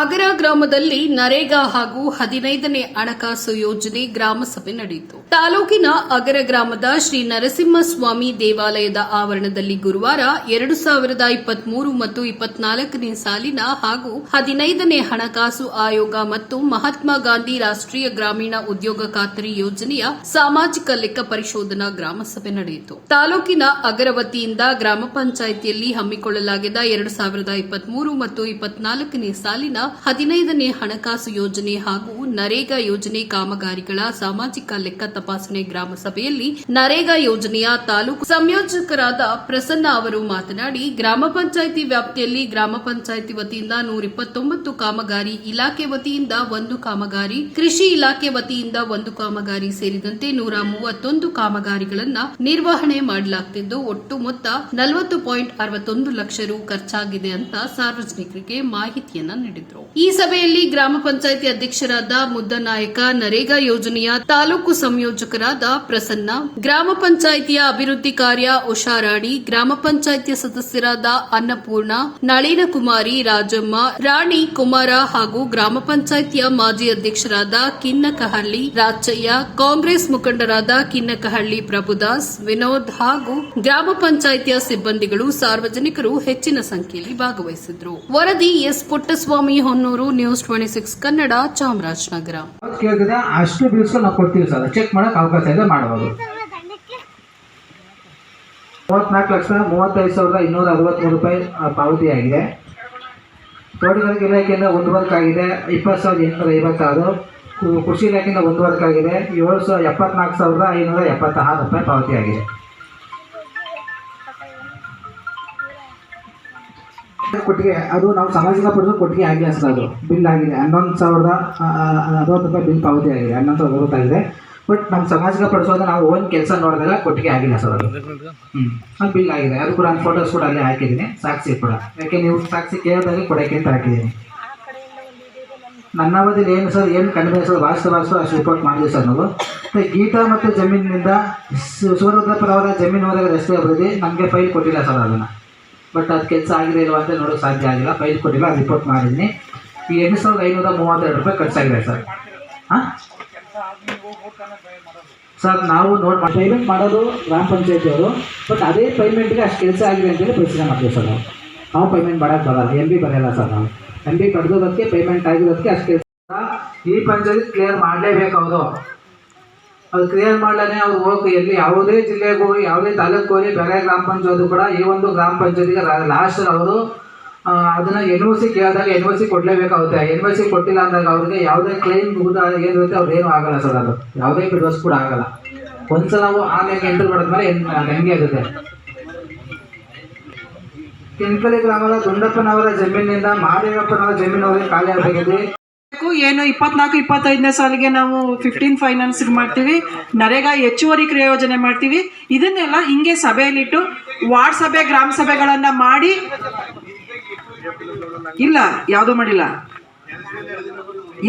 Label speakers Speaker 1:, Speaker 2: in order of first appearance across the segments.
Speaker 1: ಅಗರ ಗ್ರಾಮದಲ್ಲಿ ನರೇಗಾ ಹಾಗೂ ಹದಿನೈದನೇ ಹಣಕಾಸು ಯೋಜನೆ ಗ್ರಾಮ ಸಭೆ ನಡೆಯಿತು. ತಾಲೂಕಿನ ಅಗರ ಗ್ರಾಮದ ಶ್ರೀ ನರಸಿಂಹಸ್ವಾಮಿ ದೇವಾಲಯದ ಆವರಣದಲ್ಲಿ ಗುರುವಾರ ಎರಡು ಸಾವಿರದ ಇಪ್ಪತ್ಮೂರು ಮತ್ತು ಇಪ್ಪತ್ನಾಲ್ಕನೇ ಸಾಲಿನ ಹಾಗೂ ಹದಿನೈದನೇ ಹಣಕಾಸು ಆಯೋಗ ಮತ್ತು ಮಹಾತ್ಮ ಗಾಂಧಿ ರಾಷ್ಟ್ರೀಯ ಗ್ರಾಮೀಣ ಉದ್ಯೋಗ ಖಾತರಿ ಯೋಜನೆಯ ಸಾಮಾಜಿಕ ಲೆಕ್ಕ ಪರಿಶೋಧನಾ ಗ್ರಾಮ ಸಭೆ ನಡೆಯಿತು. ತಾಲೂಕಿನ ಅಗರವತಿಯಿಂದ ಗ್ರಾಮ ಪಂಚಾಯಿತಿಯಲ್ಲಿ ಹಮ್ಮಿಕೊಳ್ಳಲಾಗಿದ್ದ ಎರಡು ಸಾವಿರದ ಇಪ್ಪತ್ಮೂರು ಮತ್ತು ಇಪ್ಪತ್ನಾಲ್ಕನೇ ಸಾಲಿನ ಹದಿನೈದನೇ ಹಣಕಾಸು ಯೋಜನೆ ಹಾಗೂ ನರೇಗಾ ಯೋಜನೆ ಕಾಮಗಾರಿಗಳ ಸಾಮಾಜಿಕ ಲೆಕ್ಕ ತಪಾಸಣೆ ಗ್ರಾಮ ಸಭೆಯಲ್ಲಿ ನರೇಗಾ ಯೋಜನೆಯ ತಾಲೂಕು ಸಂಯೋಜಕರಾದ ಪ್ರಸನ್ನ ಅವರು ಮಾತನಾಡಿ, ಗ್ರಾಮ ಪಂಚಾಯಿತಿ ವ್ಯಾಪ್ತಿಯಲ್ಲಿ ಗ್ರಾಮ ಪಂಚಾಯಿತಿ ವತಿಯಿಂದ ನೂರ ಇಪ್ಪತ್ತೊಂಬತ್ತು ಕಾಮಗಾರಿ, ಇಲಾಖೆ ವತಿಯಿಂದ ಒಂದು ಕಾಮಗಾರಿ, ಕೃಷಿ ಇಲಾಖೆ ವತಿಯಿಂದ ಒಂದು ಕಾಮಗಾರಿ ಸೇರಿದಂತೆ ನೂರ ಮೂವತ್ತೊಂದು ಕಾಮಗಾರಿಗಳನ್ನ ನಿರ್ವಹಣೆ ಮಾಡಲಾಗುತ್ತಿದ್ದು ಒಟ್ಟು ಮೊತ್ತ ನಲವತ್ತು ಪಾಯಿಂಟ್ ಅರವತ್ತೊಂದು ಲಕ್ಷ ರು ಖರ್ಚಾಗಿದೆ ಅಂತ ಸಾರ್ವಜನಿಕರಿಗೆ ಮಾಹಿತಿಯನ್ನ ನೀಡಿದರು. ಈ ಸಭೆಯಲ್ಲಿ ಗ್ರಾಮ ಪಂಚಾಯಿತಿ ಅಧ್ಯಕ್ಷರಾದ ಮುದ್ದನಾಯಕ, ನರೇಗಾ ಯೋಜನೆಯ ತಾಲೂಕು ಸಂಯೋಜಕರಾದ ಪ್ರಸನ್ನ, ಗ್ರಾಮ ಪಂಚಾಯಿತಿಯ ಅಭಿವೃದ್ಧಿ ಕಾರ್ಯ ಉಷಾರಾಣಿ, ಗ್ರಾಮ ಪಂಚಾಯಿತಿಯ ಸದಸ್ಯರಾದ ಅನ್ನಪೂರ್ಣ, ನಳಿನ ಕುಮಾರಿ, ರಾಜಮ್ಮ, ರಾಣಿ ಕುಮಾರ ಹಾಗೂ ಗ್ರಾಮ ಪಂಚಾಯಿತಿಯ ಮಾಜಿ ಅಧ್ಯಕ್ಷರಾದ ಕಿನ್ನಕಹಳ್ಳಿ, ರಾಚಯ್ಯ, ಕಾಂಗ್ರೆಸ್ ಮುಖಂಡರಾದ ಕಿನ್ನಕಹಳ್ಳಿ ಪ್ರಭುದಾಸ್, ವಿನೋದ್ ಹಾಗೂ ಗ್ರಾಮ ಪಂಚಾಯಿತಿಯ ಸಿಬ್ಬಂದಿಗಳು ಸಾರ್ವಜನಿಕರು ಹೆಚ್ಚಿನ ಸಂಖ್ಯೆಯಲ್ಲಿ ಭಾಗವಹಿಸಿದ್ರು. ವರದಿ S Puttaswamy Honnur news twenty six Kannada Chamarajanagar.
Speaker 2: ಕೇಳಿದ್ರೆ ಅಷ್ಟು ಬಿಲ್ಸ್ ನಾವು ಕೊಡ್ತೀವಿ ಸರ್. ಚೆಕ್ ಮಾಡಕ್ ಅವಕಾಶ ಇದೆ ಮಾಡಬಹುದು ಮೂವತ್ನಾಲ್ಕು ಲಕ್ಷ ಮೂವತ್ತೈದು ಸಾವಿರದ ಇನ್ನೂರ ಅರವತ್ತ್ಮೂರು ರೂಪಾಯಿ ಪಾವತಿಯಾಗಿದೆ ತೋಟಗಾರಿಕೆ ಇಲಾಖೆಯಿಂದ ಒಂದು ವರ್ಕ್ ಆಗಿದೆ, ಇಪ್ಪತ್ತು ಸಾವಿರದ ಎಂಟುನೂರ ಐವತ್ತಾರು. ಕೃಷಿ ಇಲಾಖೆಯಿಂದ ಒಂದು ವರ್ಕ್ ಆಗಿದೆ, ಏಳು ಸಾವಿರ ಎಪ್ಪತ್ನಾಲ್ಕು ಸಾವಿರದ ಐನೂರ ಎಪ್ಪತ್ತಾರು ರೂಪಾಯಿ ಪಾವತಿಯಾಗಿದೆ ಕೊಟ್ಟಿಗೆ, ಅದು ನಾವು ಸಮಾಜದ ಪಡೆದು ಕೊಟ್ಟಿಗೆ ಆಗಿದೆ ಸರ್ ಅದು ಬಿಲ್ ಆಗಿದೆ. ಹನ್ನೊಂದು ಸಾವಿರದ ಅರವತ್ತು ರೂಪಾಯಿ ಬಿಲ್ ಪಾವತಿ ಆಗಿದೆ. ಹನ್ನೊಂದು ಸಾವಿರದ ಅರವತ್ತಾಗಿದೆ ಬಟ್ ನಮ್ಮ ಸಮಾಜಕ್ಕೆ ಪಡಿಸೋದು ನಾವು ಓನ್ ಕೆಲಸ ನೋಡಿದಾಗ ಕೊಟ್ಟಿಗೆ ಆಗಿಲ್ಲ ಸರ್ ಅದು ಹ್ಞೂ ಅದು ಬಿಲ್ ಆಗಿದೆ. ಅದು ಕೂಡ ಫೋಟೋಸ್ ಕೂಡ ಅಲ್ಲೇ ಹಾಕಿದ್ದೀನಿ. ಸಾಕ್ಷಿ ಕೂಡ. ಯಾಕೆ ನೀವು ಸಾಕ್ಷಿ ಕೇಳಿದಾಗ ಕೊಡೋಕ್ಕೆ ಅಂತ ಹಾಕಿದ್ದೀನಿ. ನನ್ನ ಅವಧಿಯಲ್ಲಿ ಏನು ಸರ್, ಏನು ಕಡಿಮೆ ಸರ್ ವಾಸ್ತವಾಸ್ತು ಅಷ್ಟು ರಿಪೋರ್ಟ್ ಮಾಡಿದ್ವಿ ಸರ್ ನಾವು. ಮತ್ತು ಗೀತಾ ಮತ್ತು ಜಮೀನಿನಿಂದ ಅವರ ಜಮೀನುವರೆಗೆ ರಸ್ತೆ ಅಭಿವೃದ್ಧಿ ನಮಗೆ ಫೈಲ್ ಕೊಟ್ಟಿಲ್ಲ ಸರ್ ಅದನ್ನು. ಬಟ್ ಅದು ಕೆಲಸ ಆಗಿದೆ ಇಲ್ವಾ ಅಂತ ನೋಡೋಕೆ ಸಾಧ್ಯ ಆಗಿಲ್ಲ. ಫೈಲ್ ಕೊಟ್ಟಿಲ್ಲ ರಿಪೋರ್ಟ್ ಮಾಡಿದ್ದೀನಿ ಈ ಎಂಟು ಸಾವಿರದ ಐನೂರ ಮೂವತ್ತೆರಡು ರೂಪಾಯಿ ಖರ್ಚಾಗಿದೆ ಸರ್. ಹಾಂ? ಸರ್, ನಾವು ನೋಡ್ ಪೇಮೆಂಟ್ ಮಾಡೋದು ಗ್ರಾಮ ಪಂಚಾಯತಿ ಅವರು. ಬಟ್ ಅದೇ ಪೇಮೆಂಟ್ಗೆ ಅಷ್ಟು ಕೆಲಸ ಆಗಿದೆ ಅಂತೇಳಿ ಪ್ರಶ್ನೆ ಮಾಡ್ತೀವಿ ಸರ್ ನಾವು. ನಾವು ಪೇಮೆಂಟ್ ಮಾಡೋಕ್ಕೆ ಬರಲ್ಲ. ಎಂ ಬಿ ಬರೆಯಲ್ಲ ಸರ್ ನಾವು. ಎಂ ಬಿ ಪಡೆದೋದಕ್ಕೆ ಪೇಮೆಂಟ್ ಆಗಿರೋದಕ್ಕೆ ಅಷ್ಟು ಕೆಲಸ ಈ ಪಂಚಾಯತ್ ಕ್ಲಿಯರ್ ಮಾಡಲೇಬೇಕು ಅವರು. ಅದು ಕ್ಲಿಯರ್ ಮಾಡಲೇ ಅವ್ರು ಹೋಗಿ ಎಲ್ಲಿ ಯಾವುದೇ ಜಿಲ್ಲೆಗೆ ಹೋಗಿ ಯಾವುದೇ ತಾಲೂಕು ಹೋಗಿ ಬೇರೆ ಗ್ರಾಮ ಪಂಚಾಯತ್ ಕೂಡ ಈ ಒಂದು ಗ್ರಾಮ ಪಂಚಾಯತಿಗೆ ಲಾಸ್ಟ್ ಅವರು ಅದನ್ನ ಎನ್ ಒ ಸಿ ಕೇಳಿದಾಗ ಎನ್ ಒ ಸಿ ಕೊಡ್ಲೇಬೇಕಾಗುತ್ತೆ. ಎನ್ ಒ ಸಿ ಕೊಟ್ಟಿಲ್ಲ ಅಂದಾಗ ಅವ್ರಿಗೆ ಯಾವುದೇ ಕ್ಲೈಮ್ ಏನಿರುತ್ತೆ ಅವ್ರು ಏನು ಆಗಲ್ಲ ಸರ್ ಅದು. ಯಾವುದೇ ಬಿಡೋಸ್ ಕೂಡ ಆಗಲ್ಲ. ಒಂದ್ಸಲ ನಾವು ಆನ್ಲೈನ್ ಎಂಟ್ರಿ ಮಾಡಿದ್ಮೇಲೆ ಮೇಲೆ ಹೆಂಗೆ ಆಗುತ್ತೆ? ಕಿಂಕಲಿ ಗ್ರಾಮದ ದುಂಡಪ್ಪನವರ ಜಮೀನಿನಿಂದ ಮಹಾದೇವಪ್ಪನವರ ಜಮೀನವರಿಗೆ ಖಾಲಿ ಆಗಬೇಕಿದೆ.
Speaker 3: ಏನು ಇಪ್ಪತ್ನಾಲ್ಕು, ಇಪ್ಪತ್ತೈದನೇ ಸಾಲಿಗೆ ನಾವು ಫಿಫ್ಟೀನ್ ಫೈನಾನ್ಸ್ ಮಾಡ್ತೀವಿ. ನರೇಗಾ ಹೆಚ್ಚುವರಿ ಕ್ರಿಯೋಜನೆ ಮಾಡ್ತೀವಿ. ಇದನ್ನೆಲ್ಲ ಹಿಂಗೆ ಸಭೆಯಲ್ಲಿಟ್ಟು ವಾರ್ಡ್ ಸಭೆ, ಗ್ರಾಮ ಸಭೆಗಳನ್ನ ಮಾಡಿ ಇಲ್ಲ, ಯಾವುದು ಮಾಡಿಲ್ಲ.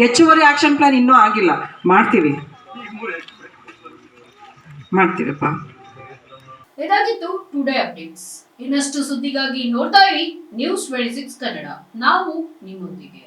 Speaker 3: ಹೆಚ್ಚುವರಿ ಆಕ್ಷನ್ ಪ್ಲಾನ್ ಇನ್ನೂ ಆಗಿಲ್ಲ. ಮಾಡ್ತೀವಿ. ಮಾಡ್ತೀವಪ್ಪ.
Speaker 4: ಇದಾಗಿತ್ತು ಟುಡೇ ಅಪ್ಡೇಟ್ಸ್. ಇನ್ನಷ್ಟು ಸುದ್ದಿಗಾಗಿ ನೋಡ್ತಾ ಇರಿ. News twenty six Kannada. ನಾವು ನಿಮ್ಮೊಂದಿಗೆ.